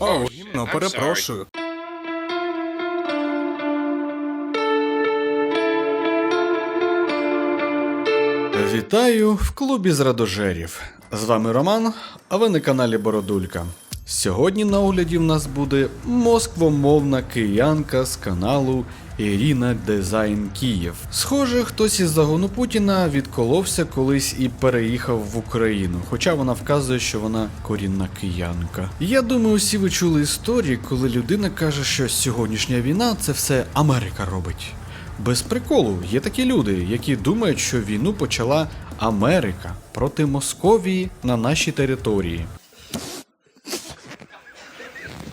О, гімно, перепрошую. Вітаю в клубі з радожерів. З вами Роман, а ви на каналі Бородулька. Сьогодні на огляді в нас буде москвомовна киянка з каналу Ірина Дизайн Київ. Схоже, хтось із загону Путіна відколовся колись і переїхав в Україну, хоча вона вказує, що вона корінна киянка. Я думаю, всі ви чули історії, коли людина каже, що сьогоднішня війна це все Америка робить. Без приколу, є такі люди, які думають, що війну почала Америка проти Московії на нашій території.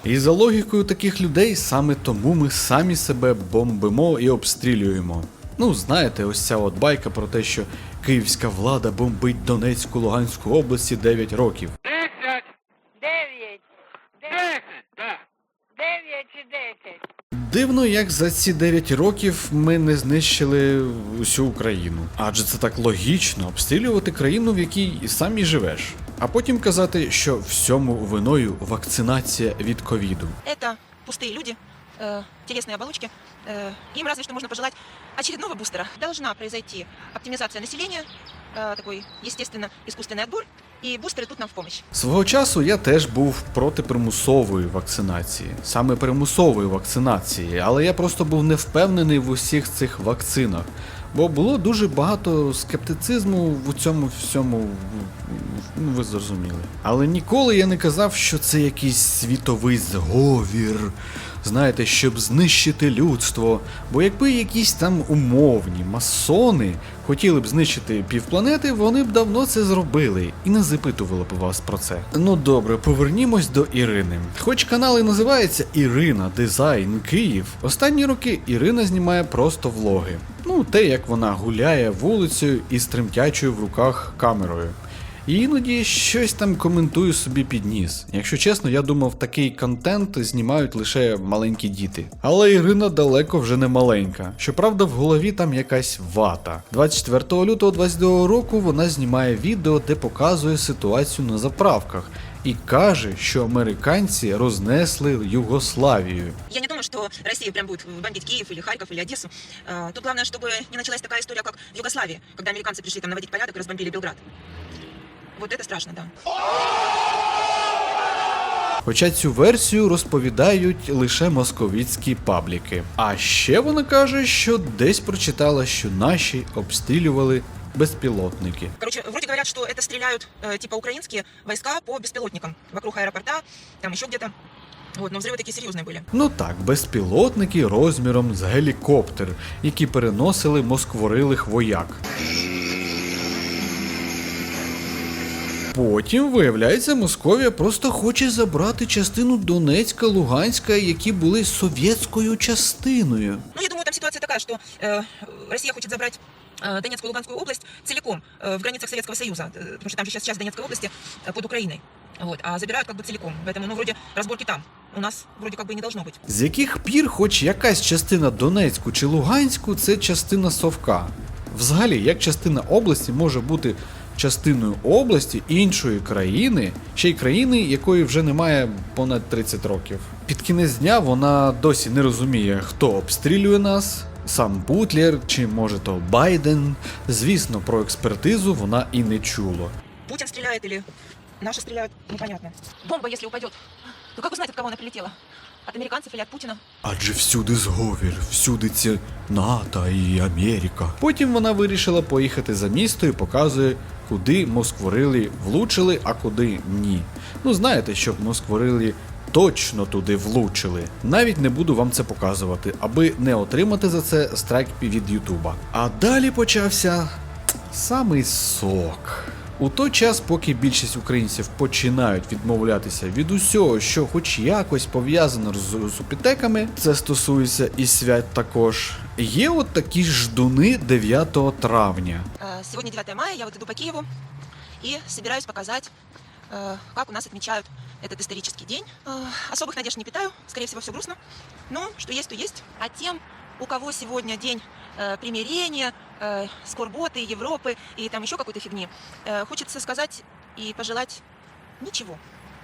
І за логікою таких людей саме тому ми самі себе бомбимо і обстрілюємо. Ну, знаєте, ось ця от байка про те, що київська влада бомбить Донецьку Луганську області 9 років. Десять. Дев'ять. Десять, так. Дев'ять чи десять. Дивно, як за ці 9 років ми не знищили усю Україну. Адже це так логічно обстрілювати країну, в якій і сам і живеш А потім казати, що всьому виною вакцинація від ковіду. Это пустые люди, э, телесные оболочки. Э, им разве что можно пожелать очередного бустера. Должна произойти оптимизация населения, э, такой, естественно, искусственный отбор, и бустеры тут нам в помощь. Свого часу я теж був проти примусової вакцинації, саме примусової вакцинації, але я просто був не впевнений в усіх цих вакцинах. Бо було дуже багато скептицизму в цьому всьому, ну ви зрозуміли. Але ніколи я не казав, що це якийсь світовий зговір, знаєте, щоб знищити людство. Бо якби якісь там умовні масони хотіли б знищити півпланети, вони б давно це зробили і не запитували б вас про це. Ну добре, повернімось до Ірини. Хоч канал і називається Ірина Дизайн Київ, останні роки Ірина знімає просто влоги. Ну, те, як вона гуляє вулицею із тремтячою в руках камерою. І іноді щось там коментую собі під ніс. Якщо чесно, я думав, такий контент знімають лише маленькі діти. Але Ірина далеко вже не маленька. Щоправда, в голові там якась вата. 24 лютого 22 року вона знімає відео, де показує ситуацію на заправках. І каже, що американці рознесли Югославію. Я не думаю, что Россия прям будет бомбить Киев или Харьков или Одессу. Э, Тут главное, чтобы не началась такая история, как в Югославии, когда американцы пришли там наводить порядок и разбомбили Белград. Вот это страшно, да. Хоча цю версію розповідають лише московіцькі пабліки. А ще вона каже, що десь прочитала, що наші обстрілювали безпілотники. Короче, вроде говорят, что это стреляют э, типа украинские войска по беспилотникам вокруг аэропорта, там еще где-то. Вот, но взрывы такие серьезные были. Ну так, безпілотники розміром з гелікоптер, які переносили москворилих вояк. Потім, виявляється, Московія просто хоче забрати частину Донецька, Луганська, які були совєтською частиною. Ну, я думаю, там ситуация такая, что э, Россия хочет забрать э, Донецкую и Луганскую область целиком э, в границах Советского Союза, э, потому что там же сейчас часть Донецкой области э, под Украиной. Вот, а забирают как бы целиком. Поэтому, ну, вроде разборки там. У нас вроде как бы и не должно быть. З яких пір, хоч якась частина Донецьку чи Луганську, це частина Совка. Взагалі, як частина області може бути частиною області іншої країни, ще й країни, якої вже немає понад 30 років. Під кінець дня вона досі не розуміє, хто обстрілює нас. Сам Бутлер чи може то Байден. Звісно, про експертизу вона і не чула. Путин стреляет или наши стреляют, непонятно. Бомба, если упадет, то как узнать, от кого она прилетела? От американцев или от Путина? Адже всюди зговір, всюди ці НАТО і Америка. Потім вона вирішила поїхати за місто і показує, куди москворили влучили, а куди ні. Ну знаєте, щоб москворили точно туди влучили. Навіть не буду вам це показувати, аби не отримати за це страйк від Ютуба. А далі почався самий сок. У той час, поки більшість українців починають відмовлятися від усього, що хоч якось пов'язано з супітеками, це стосується і свят також. Є от такі ждуни 9 травня. Э, Сегодня 9 мая, я вот иду по Киеву и собираюсь показать, э, как у нас отмечают этот исторический день. Э, Особых надежд не питаю, скорее всего, все грустно. Но что есть, то есть. А тем, у кого сегодня день э, примирения, э, скорботы, Европы и там еще какой-то фигни, э, хочется сказать и пожелать ничего.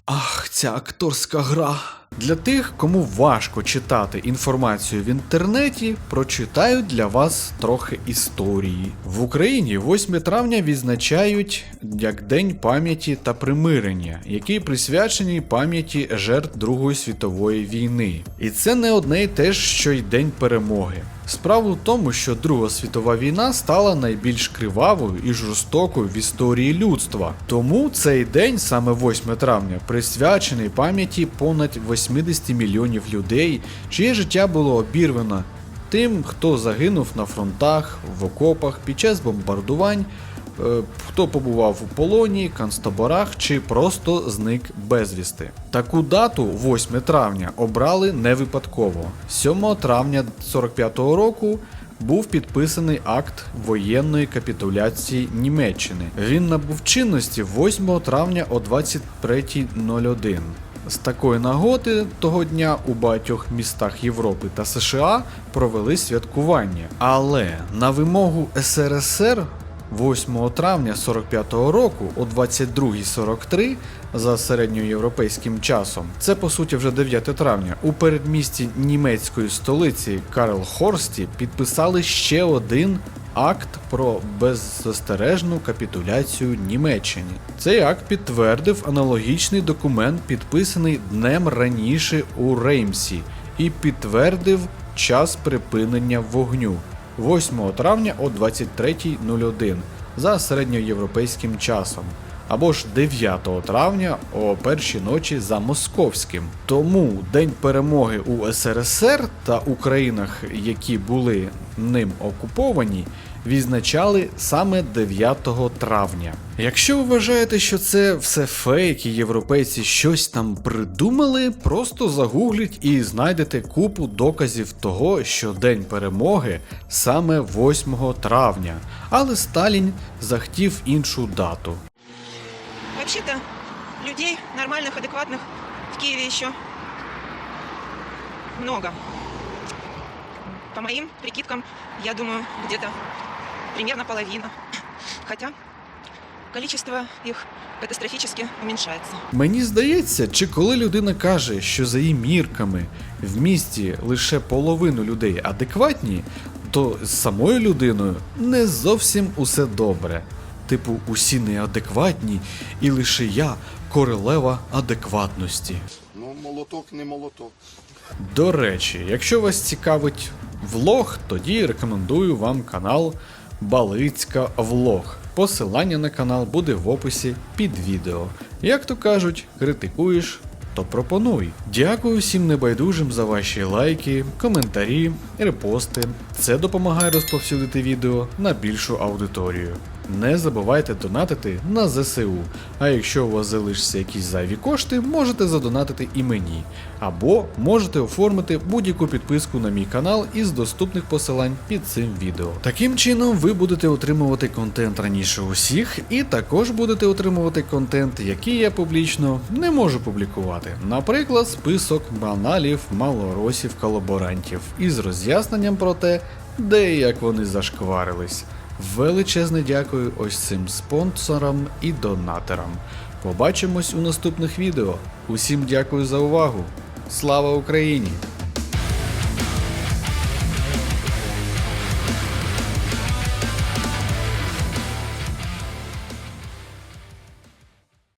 Ах, ця акторська гра. Для тих, кому важко читати інформацію в інтернеті, прочитаю для вас трохи історії. В Україні 8 травня відзначають як День пам'яті та примирення, який присвячений пам'яті жертв Другої світової війни. І це не одне й те ж, що й День перемоги. Справа в тому, що Друга світова війна стала найбільш кривавою і жорстокою в історії людства. Тому цей день, саме 8 травня, присвячений пам'яті понад 80 мільйонів людей, чиє життя було обірвано тим, хто загинув на фронтах, в окопах під час бомбардувань, хто побував у полоні, концтаборах чи просто зник безвісти. Таку дату, 8 травня, обрали не випадково. 7 травня 45-го року був підписаний акт воєнної капітуляції Німеччини. Він набув чинності 8 травня о 23.01. З такої нагоди того дня у багатьох містах Європи та США провели святкування. Але на вимогу СРСР 8 травня 45-го року о 22.43 за середньоєвропейським часом, це по суті вже 9 травня, у передмісті німецької столиці Карл Хорсті підписали ще один акт про беззастережну капітуляцію Німеччині. Цей акт підтвердив аналогічний документ, підписаний днем раніше у Реймсі, і підтвердив час припинення вогню 8 травня о 23.01 за середньоєвропейським часом. Або ж 9 травня о першій ночі за московським. Тому День перемоги у СРСР та у країнах, які були ним окуповані, відзначали саме 9 травня. Якщо ви вважаєте, що це все фейк і європейці щось там придумали, просто загугліть і знайдете купу доказів того, що День перемоги саме 8 травня, але Сталін захотів іншу дату. Вообще-то людей нормальных, адекватных в Киеве еще много. По моим прикидкам, я думаю, где-то примерно половина. Хотя количество их катастрофически уменьшается. Мені здається, чи коли людина каже, що за її мірками в місті лише половину людей адекватні, то з самою людиною не зовсім усе добре. Типу, усі неадекватні, і лише я королева адекватності. Ну, молоток не молоток. До речі, якщо вас цікавить влог, тоді рекомендую вам канал Балицька Влог. Посилання на канал буде в описі під відео. Як то кажуть, критикуєш, то пропонуй. Дякую всім небайдужим за ваші лайки, коментарі, репости. Це допомагає розповсюдити відео на більшу аудиторію. Не забувайте донатити на ЗСУ. А якщо у вас залишаться якісь зайві кошти, можете задонатити і мені. Або можете оформити будь-яку підписку на мій канал із доступних посилань під цим відео. Таким чином, ви будете отримувати контент раніше усіх, і також будете отримувати контент, який я публічно не можу публікувати. Наприклад, список баналів малоросів колаборантів із роз'ясненням про те, де і як вони зашкварились. Величезне дякую ось цим спонсорам і донаторам. Побачимось у наступних відео. Усім дякую за увагу. Слава Україні!